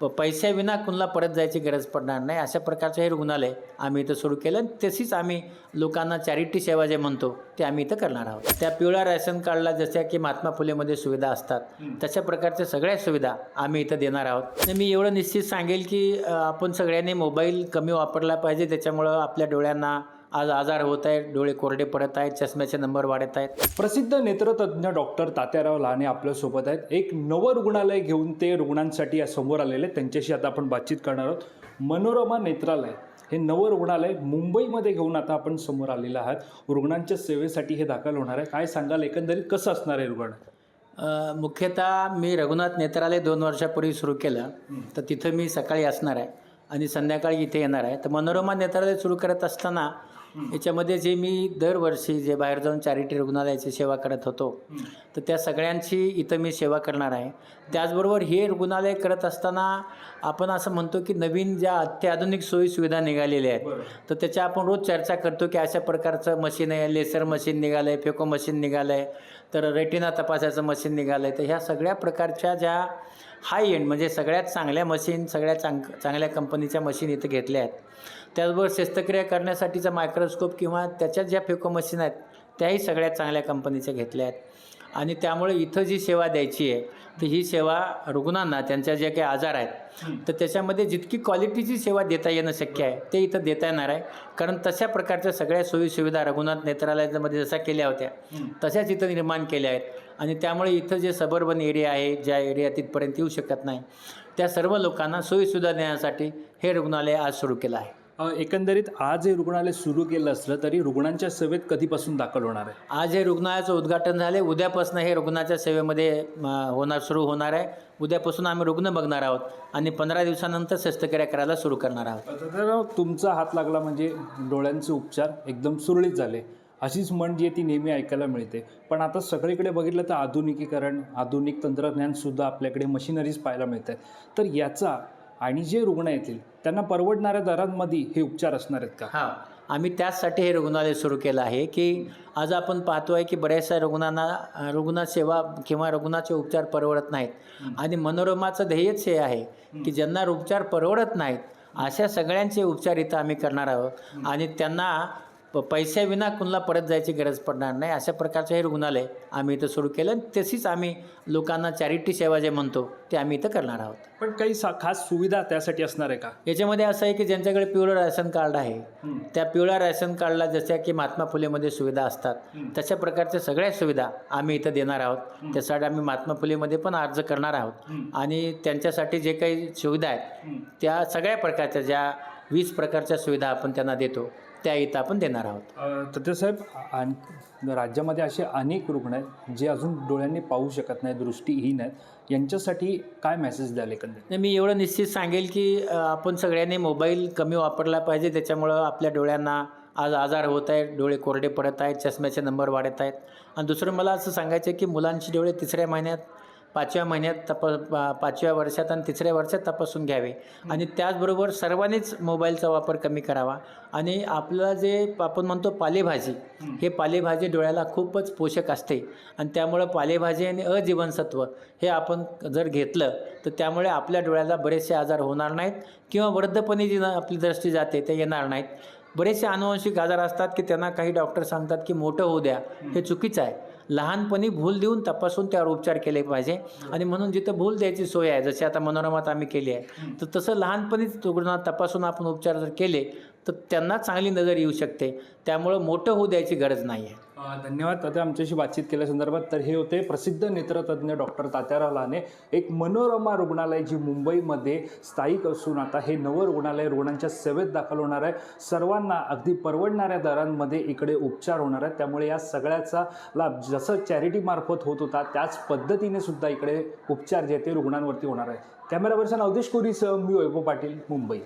प पैशाविना कुणाला परत जायची गरज पडणार नाही. अशा प्रकारचं हे रुग्णालय आम्ही इथं सुरू केलं आणि तशीच आम्ही लोकांना चॅरिटी सेवा जे म्हणतो ते आम्ही इथं करणार आहोत. त्या पिवळ्या रॅशन कार्डला जशा की महात्मा फुलेमध्ये सुविधा असतात तशा प्रकारच्या सगळ्या सुविधा आम्ही इथं देणार आहोत. मी एवढं निश्चित सांगेल की आपण सगळ्यांनी मोबाईल कमी वापरला पाहिजे त्याच्यामुळं आपल्या डोळ्यांना आज आजार होत आहेत डोळे कोरडे पडत आहेत चष्म्याचे नंबर वाढत आहेत. प्रसिद्ध नेत्रतज्ञ डॉक्टर तात्याराव लहाने आपल्यासोबत आहेत. एक नवं रुग्णालय घेऊन ते रुग्णांसाठी या समोर आलेले आहेत. त्यांच्याशी आता आपण बातचीत करणार आहोत. मनोरमा नेत्रालय हे नवं रुग्णालय मुंबईमध्ये घेऊन आता आपण समोर आलेलं आहात. रुग्णांच्या सेवेसाठी हे दाखल होणार आहे. काय सांगाल? एकंदरीत कसं असणार आहे रुग्ण? अ, मुख्यतः मी रघुनाथ नेत्रालय दोन वर्षापूर्वी सुरू केलं. तर तिथं मी सकाळी असणार आहे आणि संध्याकाळी इथे येणार आहे. तर मनोरमा नेत्रालय सुरू करत असताना याच्यामध्ये जे मी दरवर्षी जे बाहेर जाऊन चॅरिटी रुग्णालयाची सेवा करत होतो तर त्या सगळ्यांची इथं मी सेवा करणार आहे. त्याचबरोबर हे रुग्णालय करत असताना आपण असं म्हणतो की नवीन ज्या अत्याधुनिक सोयीसुविधा निघालेल्या आहेत तर त्याच्या आपण रोज चर्चा करतो की अशा प्रकारचं मशीन आहे लेसर मशीन निघालं आहे फेको मशीन निघालं आहे तर रेटिना तपासायचं मशीन निघालं आहे तर ह्या सगळ्या प्रकारच्या ज्या हाय एंड म्हणजे सगळ्यात चांगल्या मशीन सगळ्यात चांग चांगल्या कंपनीच्या मशीन इथं घेतल्या आहेत. त्याचबरोबर शस्त्रक्रिया करण्यासाठीचा मायक्रोस्कोप किंवा त्याच्यात ज्या फेको मशीन आहेत त्याही सगळ्यात चांगल्या कंपनीच्या घेतल्या आहेत. आणि त्यामुळे इथं जी सेवा द्यायची आहे तर ही सेवा रुग्णांना त्यांच्या जे काही आजार आहेत तर त्याच्यामध्ये जितकी क्वालिटीची सेवा देता येणं शक्य आहे ते इथं देता येणार आहे. कारण तशा प्रकारच्या सगळ्या सोयीसुविधा रघुनाथ नेत्रालयामध्ये जशा केल्या होत्या तशाच इथं निर्माण केल्या आहेत. आणि त्यामुळे इथं जे सबर्बन एरिया आहे ज्या एरिया तिथपर्यंत येऊ शकत नाही त्या सर्व लोकांना सोयीसुविधा देण्यासाठी हे रुग्णालय आज सुरू केलं आहे. एकंदरीत आज हे रुग्णालय सुरू केलं असलं तरी रुग्णांच्या सेवेत कधीपासून दाखल होणार आहे? आज हे रुग्णालयाचं उद्घाटन झाले उद्यापासून हे रुग्णाच्या सेवेमध्ये होणार सुरू होणार आहे. उद्यापासून आम्ही रुग्ण बघणार आहोत आणि पंधरा दिवसानंतर शस्त्रक्रिया करायला सुरू करणार आहोत. तर तुमचा हात लागला म्हणजे डोळ्यांचे उपचार एकदम सुरळीत झाले. अशीच म्हण जी आहे ती नेहमी ऐकायला मिळते. पण आता सगळीकडे बघितलं तर आधुनिकीकरण आधुनिक तंत्रज्ञानसुद्धा आपल्याकडे मशिनरीज पाहायला मिळत आहेत तर याचा आणि जे रुग्ण येतील त्यांना परवडणाऱ्या दरांमध्ये हे उपचार असणार आहेत का? हां आम्ही त्याचसाठी हे रुग्णालय सुरू केलं आहे की आज आपण पाहतो आहे की बऱ्याचशा रुग्णांना रुग्णसेवा किंवा रुग्णाचे उपचार परवडत नाहीत. आणि मनोरमाचं ध्येयच हे आहे की ज्यांना उपचार परवडत नाहीत अशा सगळ्यांचे उपचार इथं आम्ही करणार आहोत. आणि त्यांना पैशाविना कुणाला परत जायची गरज पडणार नाही. अशा प्रकारचं हे रुग्णालय आम्ही इथं सुरू केलं आणि तशीच आम्ही लोकांना चॅरिटी सेवा जे म्हणतो ते आम्ही इथं करणार आहोत. पण काही सा खास सुविधा त्यासाठी असणार आहे का? याच्यामध्ये असं आहे की ज्यांच्याकडे पिवळं राशन कार्ड आहे त्या पिवळ्या राशन कार्डला जशा की महात्मा फुलेमध्ये सुविधा असतात तशा प्रकारच्या सगळ्या सुविधा आम्ही इथं देणार आहोत. त्यासाठी आम्ही महात्मा फुलेमध्ये पण अर्ज करणार आहोत. आणि त्यांच्यासाठी जे काही सुविधा आहेत त्या सगळ्या प्रकारच्या ज्या वीस प्रकारच्या सुविधा आपण त्यांना देतो त्या इथं आपण देणार आहोत. तथ्यसाहेब आण- राज्यामध्ये असे अनेक रुग्ण आहेत जे अजून डोळ्यांनी पाहू शकत नाहीत दृष्टीहीन आहेत. यांच्यासाठी काय मेसेज द्याल एकंदरीत? नाही मी एवढं निश्चित सांगेल की अ, आपण सगळ्यांनी मोबाईल कमी वापरला पाहिजे. त्याच्यामुळं आपल्या डोळ्यांना आज आजार होत आहेत डोळे कोरडे पडत आहेत चष्म्याचे नंबर वाढत आहेत. आणि दुसरं मला असं सांगायचं आहे की मुलांची डोळे तिसऱ्या महिन्यात पाचव्या महिन्यात तपा पाचव्या वर्षात आणि तिसऱ्या वर्षात तपासून घ्यावे. आणि त्याचबरोबर सर्वांनीच मोबाईलचा वापर कमी करावा. आणि आपलं जे आपण म्हणतो पालेभाजी हे पालेभाजी डोळ्याला खूपच पोषक असते. आणि त्यामुळं पालेभाजी आणि अजीवनसत्व हे आपण जर घेतलं तर त्यामुळे आपल्या डोळ्याला बरेचसे आजार होणार नाहीत किंवा वृद्धपणी जी आपली दृष्टी जाते ते येणार नाहीत. बरेचसे अनुवंशिक आजार असतात की त्यांना काही डॉक्टर सांगतात की मोठं होऊ द्या हे चुकीचं आहे. लहानपणी भूल देऊन तपासून त्यावर उपचार केले पाहिजे. आणि म्हणून जिथं भूल द्यायची सोय आहे जशी आता मनोरमात आम्ही केली आहे तर तसं लहानपणीच रुग्णांना तपासून आपण उपचार जर केले तर त्यांना चांगली नजर येऊ शकते. त्यामुळं मोठं होऊ द्यायची गरज नाही आहे धन्यवाद तात्या. आमच्याशी बातचीत केल्यासंदर्भात तर हे होते प्रसिद्ध नेत्रतज्ञ डॉक्टर तात्याराव लाने एक मनोरमा रुग्णालय जी मुंबईमध्ये स्थायिक असून आता हे नवं रुग्णालय रुग्णांच्या सेवेत दाखल होणार आहे. सर्वांना अगदी परवडणाऱ्या दरांमध्ये इकडे उपचार होणार आहेत. त्यामुळे या सगळ्याचा लाभ जसं चॅरिटीमार्फत होत होता त्याच पद्धतीने सुद्धा इकडे उपचार जे ते रुग्णांवरती होणार आहे. कॅमेरा पर्सन अवधेश कोरीसह मी वैभव पाटील मुंबई.